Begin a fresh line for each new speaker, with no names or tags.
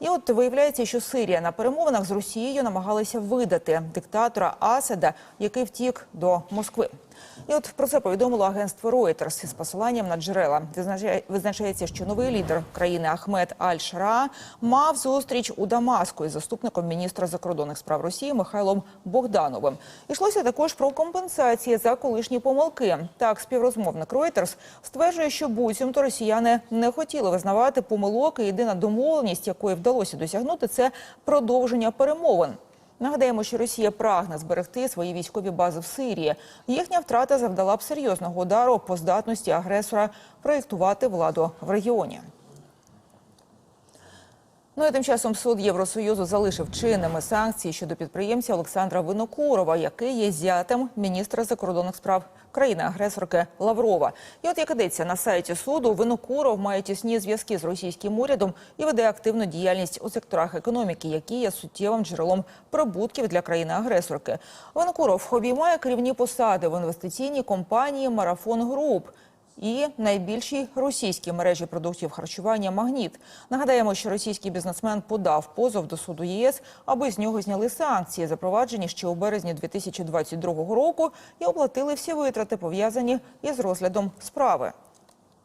І от виявляється, що Сирія на перемовинах з Росією намагалася видати диктатора Асада, який втік до Москви. І от про це повідомило агентство Reuters з посиланням на джерела. Визначає- Визначається, що новий лідер країни Ахмед Аль-Шара мав зустріч у Дамаску із заступником міністра закордонних справ Росії Михайлом Богдановим. Ішлося також про компенсації за колишні помилки. Так, співрозмовник Reuters стверджує, що буцімто росіяни не хотіли визнавати помилок. і Єдина домовленість, якої вдалося досягнути, це продовження перемовин. Нагадаємо, що Росія прагне зберегти свої військові бази в Сирії. Їхня втрата завдала б серйозного удару по здатності агресора проєктувати владу в регіоні. Ну і тим часом суд Євросоюзу залишив чинними санкції щодо підприємця Олександра Винокурова, який є зятем міністра закордонних справ країни-агресорки Лаврова. І от як ідеться на сайті суду, Винокуров має тісні зв'язки з російським урядом і веде активну діяльність у секторах економіки, які є суттєвим джерелом прибутків для країни-агресорки. Винокуров обіймає керівні посади в інвестиційній компанії Марафон Груп і найбільшій російській мережі продуктів харчування Магніт. Нагадаємо, що російський бізнесмен подав позов до суду ЄС, аби з нього зняли санкції, запроваджені ще у березні 2022 року, і оплатили всі витрати, пов'язані із розглядом справи.